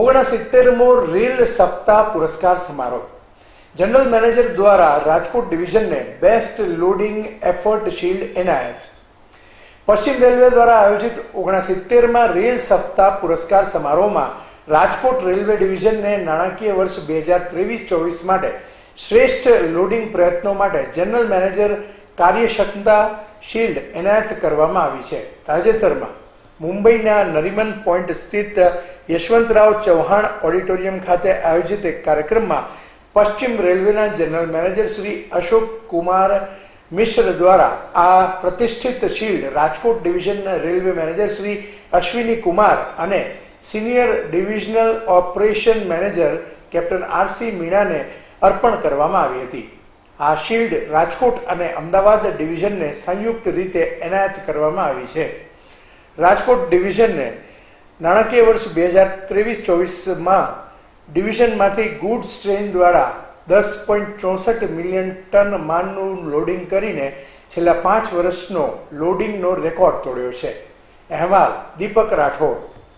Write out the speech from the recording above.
ઓગણસિત્તેરમો rail સપ્તાહ પુરસ્કાર સમારોહ. જનરલ મેનેજર દ્વારા રાજકોટ ડિવિઝનને બેસ્ટ લોડિંગ એફર્ટ શીલ્ડ એનાયત. પશ્ચિમ રેલવે દ્વારા આયોજિત ઓગણસિત્તેરમાં રેલ સપ્તાહ પુરસ્કાર સમારોહમાં રાજકોટ રેલવે ડિવિઝનને નાણાકીય વર્ષ બે હજાર ત્રેવીસ ચોવીસ માટે શ્રેષ્ઠ લોડિંગ પ્રયત્નો માટે જનરલ મેનેજર કાર્યક્ષમતા શિલ્ડ એનાયત કરવામાં આવી છે. તાજેતરમાં મુંબઈના નરીમન પોઈન્ટ સ્થિત યશવંતરાવ ચૌહાણ ઓડિટોરિયમ ખાતે આયોજિત એક કાર્યક્રમમાં પશ્ચિમ રેલવેના જનરલ મેનેજર શ્રી અશોક કુમાર મિશ્ર દ્વારા આ પ્રતિષ્ઠિત શિલ્ડ રાજકોટ ડિવિઝનના રેલવે મેનેજર શ્રી અશ્વિની કુમાર અને senior divisional operation manager captain RC મીણાને અર્પણ કરવામાં આવી હતી. આ શિલ્ડ રાજકોટ અને અમદાવાદ ડિવિઝનને સંયુક્ત રીતે એનાયત કરવામાં આવી છે. રાજકોટ ડિવિઝનને નાણાકીય વર્ષ બે હજાર ત્રેવીસ ચોવીસમાં ડિવિઝનમાંથી ગુડ્સ ટ્રેન દ્વારા દસ પોઈન્ટ ચોસઠ મિલિયન ટન માનનું લોડિંગ કરીને છેલ્લા પાંચ વર્ષનો લોડિંગનો રેકોર્ડ તોડ્યો છે. અહેવાલ દીપક રાઠોડ.